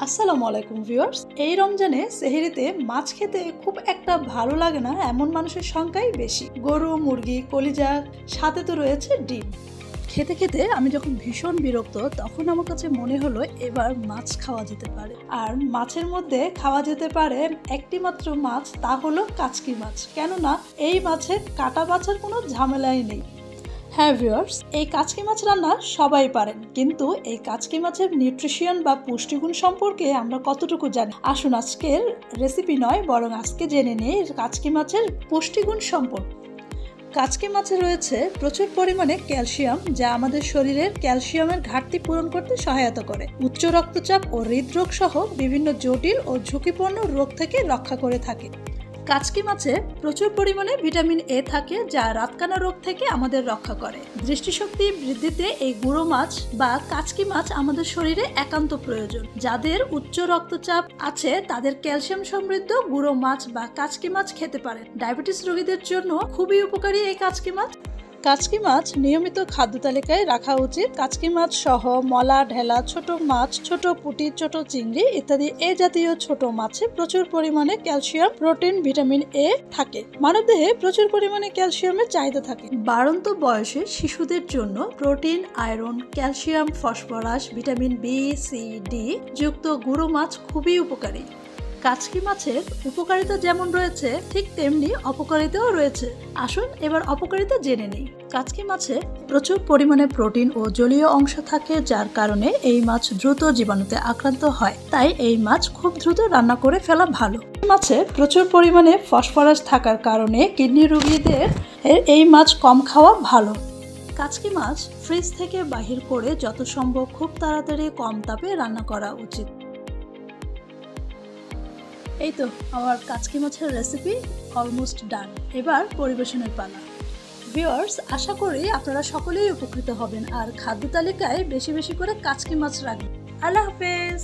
আসসালামু আলাইকুম ভিউয়ার্স। এই রমজানে সেহেরিতে মাছ খেতে খুব একটা ভালো লাগে না, এমন মানুষের সংখ্যাই বেশি। গরু, মুরগি, কলিজা, সাথে তো রয়েছে ডিম। খেতে খেতে আমি যখন ভীষণ বিরক্ত, তখন আমার কাছে মনে হলো এবার মাছ খাওয়া যেতে পারে। আর মাছের মধ্যে খাওয়া যেতে পারে একটি মাত্র মাছ, তা হলো কাচকি মাছ। কেননা এই মাছের কাটা বাছার কোনো ঝামেলাই নেই। হ্যাঁ ভিউয়ার্স, এই কাচকি মাছ রান্না সবাই পারেন, কিন্তু এই কাচকি মাছের নিউট্রিশন বা পুষ্টিগুণ সম্পর্কে আমরা কতটুকু জানি? আসুন আজকের রেসিপি নয়, বরং আজকে জেনে নিই কাচকি মাছের পুষ্টিগুণ সম্পর্কে। কাচকি মাছে রয়েছে প্রচুর পরিমাণে ক্যালসিয়াম, যা আমাদের শরীরের ক্যালসিয়ামের ঘাটতি পূরণ করতে সহায়তা করে। উচ্চ রক্তচাপ ও হৃদরোগ সহ বিভিন্ন জটিল ও ঝুঁকিপূর্ণ রোগ থেকে রক্ষা করে থাকে। কাচকি মাছে প্রচুর পরিমাণে ভিটামিন এ থাকে যা রাতকানা রোগ থেকে আমাদের রক্ষা করে। দৃষ্টিশক্তি বৃদ্ধিতে এই গুঁড়ো মাছ বা কাচকি মাছ আমাদের শরীরে একান্ত প্রয়োজন। যাদের উচ্চ রক্তচাপ আছে, তাদের ক্যালসিয়াম সমৃদ্ধ গুঁড়ো মাছ বা কাচকি মাছ খেতে পারেন। ডায়াবেটিস রোগীদের জন্য খুবই উপকারী এই কাচকি মাছ। কাচকি মাছ নিয়মিত খাদ্য তালিকায় রাখা উচিত। কাচকি মাছ সহ মলা, ঢেলা, ছোট মাছ, ছোট পুঁটি, ছোট চিংড়ি ইত্যাদি এ জাতীয় ছোট মাছে প্রচুর পরিমাণে ক্যালসিয়াম, প্রোটিন, ভিটামিন এ থাকে। মানবদেহে প্রচুর পরিমাণে ক্যালসিয়ামের চাহিদা থাকে। বাড়ন্ত বয়সে শিশুদের জন্য protein, iron, calcium, phosphorus, vitamin B, C, D যুক্ত গুঁড়ো মাছ খুবই উপকারী। কাচকি মাছের উপকারিতা যেমন রয়েছে, ঠিক তেমনি অপকারিতাও রয়েছে। আসুন এবার অপকারিতা জেনে নিই। কাচকি মাছে প্রচুর পরিমাণে প্রোটিন ও জলীয় অংশ থাকে, যার কারণে এই মাছ দ্রুত জীবাণুতে আক্রান্ত হয়। তাই এই মাছ খুব দ্রুত রান্না করে ফেলা ভালো। মাছে প্রচুর পরিমাণে ফসফরাস থাকার কারণে কিডনি রোগীদের এই মাছ কম খাওয়া ভালো। কাচকি মাছ ফ্রিজ থেকে বাহির করে যত সম্ভব খুব তাড়াতাড়ি কম তাপে রান্না করা উচিত। এই তো আমার কাচকি মাছের রেসিপি অলমোস্ট ডান এবার পরিবেশনের পালা। ভিওয়ার্স আশা করি আপনারা সকলেই উপকৃত হবেন আর খাদ্য তালিকায় বেশি বেশি করে কাচকি মাছ রাখবেন। আল্লাহ হাফেজ!